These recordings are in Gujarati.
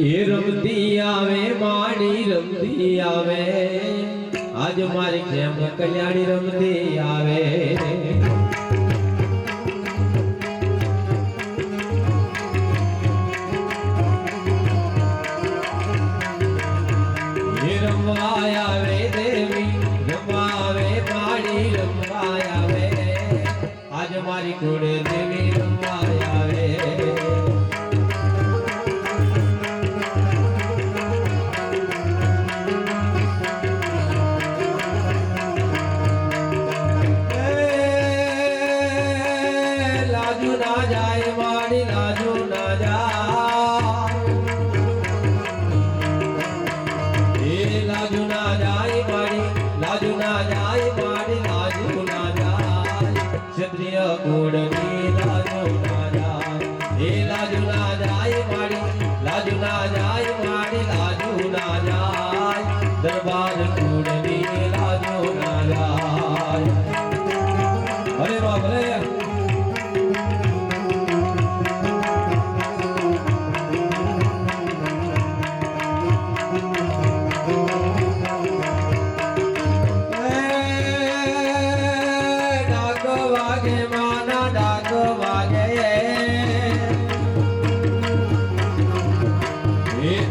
એ રમતી આવે માણી રમતી આવે. આજ મારી જેમ કલ્યાણી રમતી આવે? મારી કુળ જાય મારી લાજુ ના જાય મારી લાજુ ના જાય દરબાર કુળની લાજુ બાપ રે.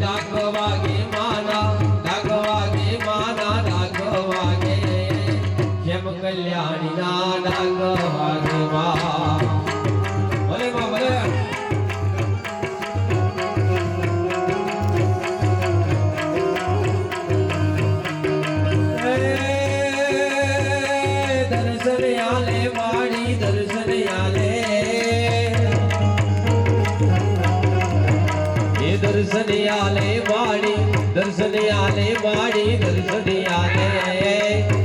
એ આલે વાડી, દર્શન આલે વાડી, દર્શન આલે.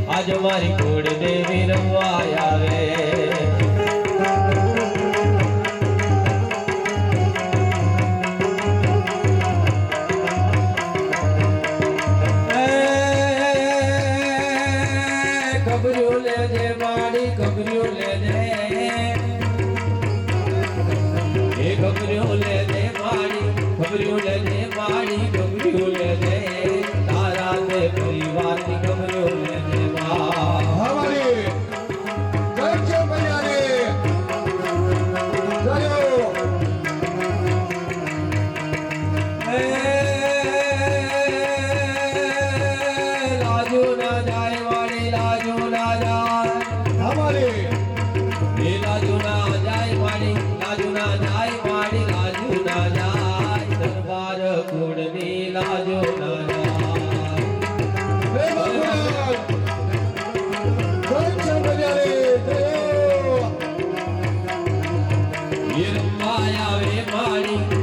આજ મારી કોડ દેવી રમવા આવે. એ ખબર્યું લેજે ખબર્યું લેજે લેજે તારા તે પરિવારની ખબર્યું લેજે કલ્યાણી ના જાય ના જાય હમારી રમવાય આવે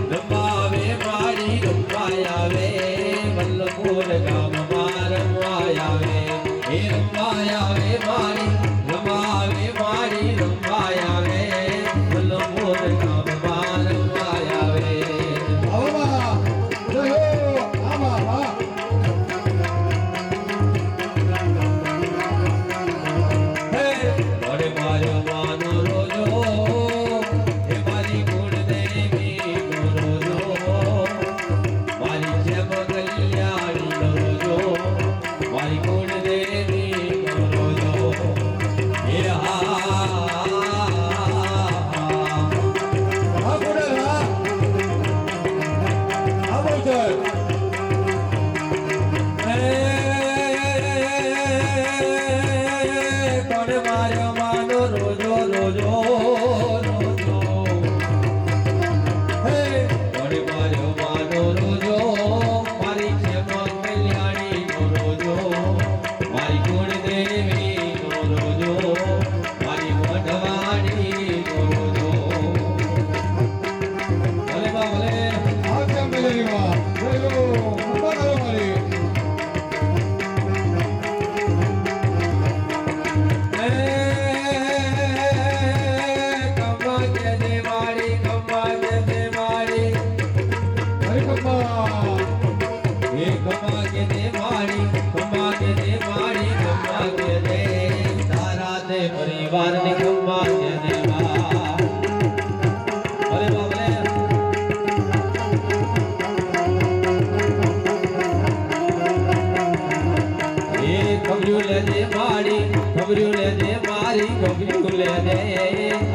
ગભર્યું લેજે મારી ગભર્યું લેજે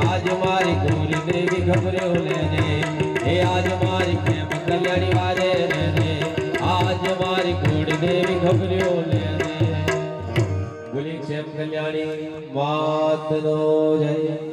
આજ મારી ગોરી દેવી ગભર્યું લેજે એ આજ મારી કેમ કલ્યાણી વાજે લેજે આજ મારી ગોરી દેવી ગભર્યું લેજે બોલી કેમ કલ્યાણી, માતનો જય.